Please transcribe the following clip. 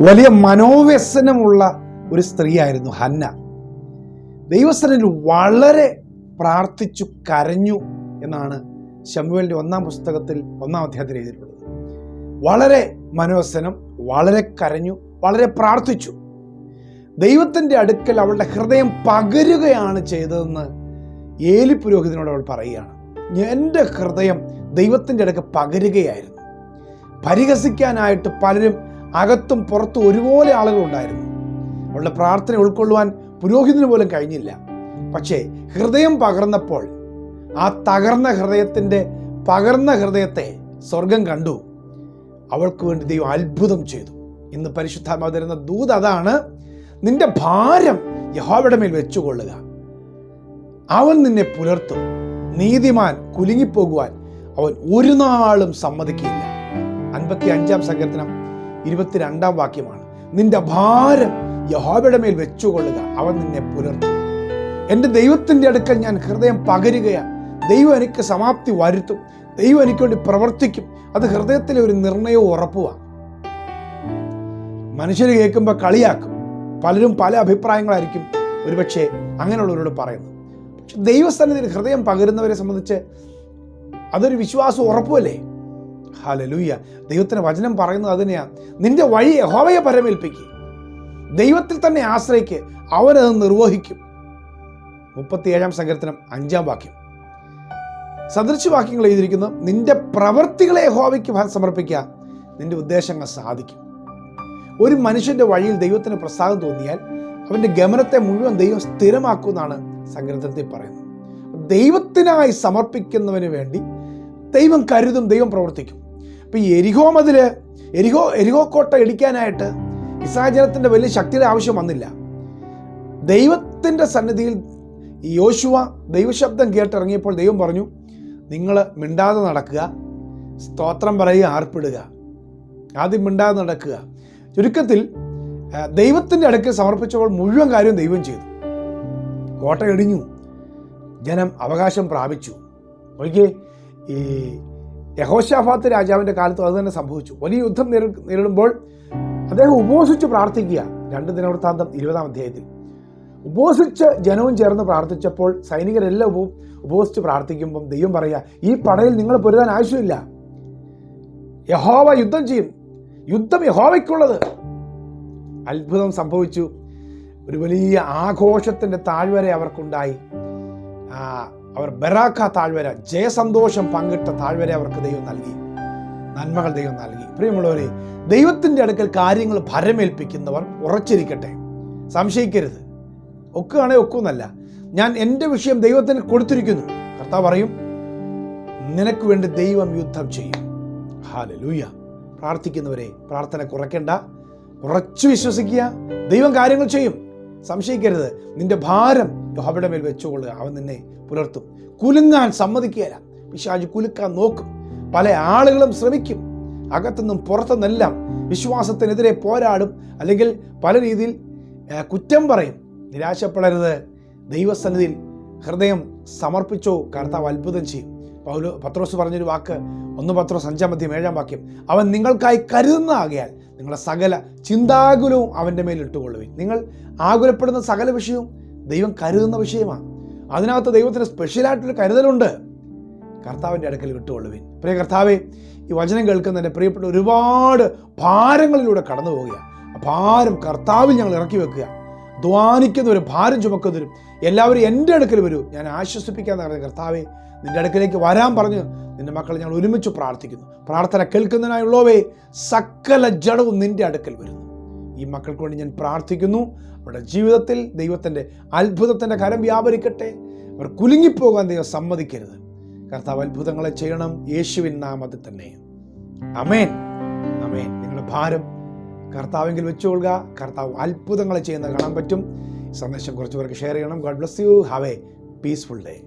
വലിയ മനോവ്യസനമുള്ള ഒരു സ്ത്രീയായിരുന്നു ഹന്ന. ദൈവസ്ഥനിൽ വളരെ പ്രാർത്ഥിച്ചു കരഞ്ഞു എന്നാണ് ശമുവേലിന്റെ ഒന്നാം പുസ്തകത്തിൽ ഒന്നാം അധ്യായത്തിൽ എഴുതിയിട്ടുള്ളത്. വളരെ മനോവ്യസനം വളരെ കരഞ്ഞു വളരെ പ്രാർത്ഥിച്ചു. ദൈവത്തിന്റെ അടുക്കൽ അവളുടെ ഹൃദയം പകരുകയാണ് ചെയ്തതെന്ന് ഏലി പുരോഹിതനോട് അവൾ പറയുകയാണ്. എന്റെ ഹൃദയം ദൈവത്തിന്റെ അടുക്ക് പകരുകയായിരുന്നു. പരിഹസിക്കാനായിട്ട് പലരും അകത്തും പുറത്തും ഒരുപോലെ ആളുകളുണ്ടായിരുന്നു അവളുടെ പ്രാർത്ഥന ഉൾക്കൊള്ളുവാൻ പുരോഹിതന് പോലും കഴിഞ്ഞില്ല. പക്ഷേ ഹൃദയം പകർന്നപ്പോൾ ആ തകർന്ന ഹൃദയത്തിന്റെ പകർന്ന ഹൃദയത്തെ സ്വർഗം കണ്ടു. അവൾക്ക് വേണ്ടി ദൈവം അത്ഭുതം ചെയ്തു. ഇന്ന് പരിശുദ്ധാത്മാവ് തരുന്ന ദൂത് അതാണ്. നിന്റെ ഭാരം യഹോവയുടെ മേൽ വെച്ചുകൊള്ളുക. അവൻ നിന്നെ പുലർത്തും. നീതിമാൻ കുലുങ്ങിപ്പോകുവാൻ അവൻ ഒരു നാളും സമ്മതിക്കില്ല. അൻപത്തി അഞ്ചാം സങ്കീർത്തനം ഇരുപത്തിരണ്ടാം വാക്യമാണ്. നിന്റെ ഭാരം യഹോബയുടെ മേൽ വെച്ചുകൊള്ളുക അവൻ നിന്നെ പുലർത്തും. എന്റെ ദൈവത്തിന്റെ അടുക്കൽ ഞാൻ ഹൃദയം പകരുകയാണ് ദൈവം എനിക്ക് സമാപ്തി വരുത്തും. ദൈവം എനിക്ക് വേണ്ടി പ്രവർത്തിക്കും. അത് ഹൃദയത്തിലെ ഒരു നിർണയവും ഉറപ്പുവാണ് മനുഷ്യർ കേൾക്കുമ്പോൾ കളിയാക്കും. പലരും പല അഭിപ്രായങ്ങളായിരിക്കും ഒരുപക്ഷെ അങ്ങനെയുള്ളവരോട് പറയുന്നത്. പക്ഷെ ദൈവസ്ഥാനത്തിന് ഹൃദയം പകരുന്നവരെ സംബന്ധിച്ച് അതൊരു വിശ്വാസം ഉറപ്പുമല്ലേ ഹാലലൂയ ദൈവത്തിന് വചനം പറയുന്നത് അതിനെയാണ് നിന്റെ വഴി യഹോവയെ പരമേൽപ്പിക്കുക ദൈവത്തിൽ തന്നെ ആശ്രയിക്ക്. അവനത് നിർവഹിക്കും. മുപ്പത്തിയേഴാം സങ്കീർത്തനം അഞ്ചാം വാക്യം. സദൃശവാക്യങ്ങൾ എഴുതിയിരിക്കുന്നു നിന്റെ പ്രവൃത്തികളെ യഹോവയ്ക്ക് സമർപ്പിക്കുക നിന്റെ ഉദ്ദേശങ്ങൾ സാധിക്കും. ഒരു മനുഷ്യന്റെ വഴിയിൽ ദൈവത്തിന് പ്രസാദം തോന്നിയാൽ അവന്റെ ഗമനത്തെ മുഴുവൻ ദൈവം സ്ഥിരമാക്കുമെന്നാണ് സങ്കീർത്തനത്തിൽ പറയുന്നത്. ദൈവത്തിനായി സമർപ്പിക്കുന്നവന് വേണ്ടി ദൈവം കരുതും ദൈവം പ്രവർത്തിക്കും. ഇപ്പം എരിഹോ മതിൽ എരിഹോ എരിഹോ കോട്ട ഇടിക്കാനായിട്ട് ഇസാചനത്തിന്റെ വലിയ ശക്തിയുടെ ആവശ്യം വന്നില്ല. ദൈവത്തിന്റെ സന്നിധിയിൽ യോശുവ ദൈവശബ്ദം കേട്ടിറങ്ങിയപ്പോൾ ദൈവം പറഞ്ഞു നിങ്ങൾ മിണ്ടാതെ നടക്കുക സ്തോത്രം പറയുക ആർപ്പിടുക. ആദ്യം മിണ്ടാതെ നടക്കുക. ചുരുക്കത്തിൽ ദൈവത്തിന്റെ അടുക്കൽ സമർപ്പിച്ചപ്പോൾ മുഴുവൻ കാര്യവും ദൈവം ചെയ്തു. കോട്ട ഇടിഞ്ഞു. ജനം അവകാശം പ്രാപിച്ചു. ഒരിക്കൽ ഈ യഹോഷാഫാത്ത് രാജാവിന്റെ കാലത്ത് അത് തന്നെ സംഭവിച്ചു. വലിയ യുദ്ധം നേരി നേരിടുമ്പോൾ അദ്ദേഹം ഉപവസിച്ച് പ്രാർത്ഥിക്കുക. രണ്ട് ദിനവൃത്താന്തം ഇരുപതാം അധ്യായത്തിൽ. ഉപവസിച്ച് ജനവും ചേർന്ന് പ്രാർത്ഥിച്ചപ്പോൾ സൈനികരെല്ലാം ഉപ ഉപവസിച്ച് പ്രാർത്ഥിക്കുമ്പം ദൈവം പറയുക ഈ പടയിൽ നിങ്ങൾ പൊരുതാൻ ആവശ്യമില്ല. യഹോവ യുദ്ധം ചെയ്യും. യുദ്ധം യഹോവയ്ക്കുള്ളത്. അത്ഭുതം സംഭവിച്ചു. ഒരു വലിയ ആഘോഷത്തിന്റെ താഴ്വര അവർക്കുണ്ടായി. അവർ ബറാഖ താഴ്വര ജയസന്തോഷം പങ്കിട്ട താഴ്വര അവർക്ക് ദൈവം നൽകി. നന്മകൾ ദൈവം നൽകി. പ്രിയമുള്ളവരെ ദൈവത്തിന്റെ അടുക്കൽ കാര്യങ്ങൾ ഭരമേൽപ്പിക്കുന്നവർ ഉറച്ചിരിക്കട്ടെ. സംശയിക്കരുത്. ഒക്കുകയാണെങ്കിൽ ഒക്കുന്നല്ല ഞാൻ എന്റെ വിഷയം ദൈവത്തിന് കൊടുത്തിരിക്കുന്നു. കർത്താവ് പറയും നിനക്ക് വേണ്ടി ദൈവം യുദ്ധം ചെയ്യും. ഹാലലൂയ പ്രാർത്ഥിക്കുന്നവരെ പ്രാർത്ഥന കുറയ്ക്കണ്ട. ഉറച്ചു വിശ്വസിക്കുക. ദൈവം കാര്യങ്ങൾ ചെയ്യും. സംശയിക്കരുത്. നിന്റെ ഭാരം യഹോവയുടെ മേൽ വെച്ചുകൊള്ളുക അവൻ നിന്നെ പുലർത്തും. കുലുങ്ങാൻ സമ്മതിക്കുകയില്ല. പിശാജ് കുലുക്കാൻ നോക്കും. പല ആളുകളും ശ്രമിക്കും. അകത്തുനിന്നും പുറത്തുനിന്നെല്ലാം വിശ്വാസത്തിനെതിരെ പോരാടും. അല്ലെങ്കിൽ പല രീതിയിൽ കുറ്റം പറയും. നിരാശപ്പെടരുത്. ദൈവസന്നിധിയിൽ ഹൃദയം സമർപ്പിച്ചോ കർത്താവ് അത്ഭുതം ചെയ്യും. പൗലോ പത്രോസ് പറഞ്ഞൊരു വാക്ക് ഒന്ന് പത്രോസ് അഞ്ചാം മധ്യം ഏഴാം വാക്യം. അവൻ നിങ്ങൾക്കായി കരുതുന്ന ആകയാൽ നിങ്ങളുടെ സകല ചിന്താകുലവും അവന്റെ മേൽ ഇട്ടുകൊള്ളുവിൻ നിങ്ങൾ ആകുലപ്പെടുന്ന സകല വിഷയവും ദൈവം കരുതുന്ന വിഷയമാണ്. അതിനകത്ത് ദൈവത്തിന് സ്പെഷ്യലായിട്ടൊരു കരുതലുണ്ട്. കർത്താവിന്റെ അടുക്കൽ വിട്ടുകൊള്ളുവിൻ. പ്രിയ കർത്താവെ ഈ വചനം കേൾക്കുന്നതിന്റെ പ്രിയപ്പെട്ട ഒരുപാട് ഭാരങ്ങളിലൂടെ കടന്നു പോവുക ആ ഭാരം കർത്താവിൽ ഞങ്ങൾ ഇറക്കി വെക്കുക. ധ്വാനിക്കുന്നവരും ഭാരം ചുമക്കുന്നവരും എല്ലാവരും എന്റെ അടുക്കൽ വരൂ. ഞാൻ ആശ്വസിപ്പിക്കാൻ പറഞ്ഞ കർത്താവെ നിന്റെ അടുക്കലേക്ക് വരാൻ പറഞ്ഞു നിന്റെ മക്കളെ ഞങ്ങൾ ഒരുമിച്ച് പ്രാർത്ഥിക്കുന്നു. പ്രാർത്ഥന കേൾക്കുന്നതിനായുള്ളവേ സകല ജഡവും നിന്റെ അടുക്കൽ വരുന്നു. ഈ മക്കൾക്ക് വേണ്ടി ഞാൻ പ്രാർത്ഥിക്കുന്നു. അവരുടെ ജീവിതത്തിൽ ദൈവത്തിന്റെ അത്ഭുതത്തിന്റെ കരം വ്യാപരിക്കട്ടെ. അവർ കുലുങ്ങിപ്പോകാൻ ദൈവം സമ്മതിക്കരുത്. കർത്താവ് അത്ഭുതങ്ങളെ ചെയ്യണം. യേശുവിൻ നാമത്തിൽ തന്നെ. അമേൻ അമേൻ നിങ്ങളുടെ ഭാരം കർത്താവെങ്കിൽ വെച്ചുകൊള്ളുക. കർത്താവ് അത്ഭുതങ്ങളെ ചെയ്യുന്ന കാണാൻ പറ്റും. സന്ദേശം കുറച്ച് പേർക്ക് ഷെയർ ചെയ്യണം. God bless you have a peaceful day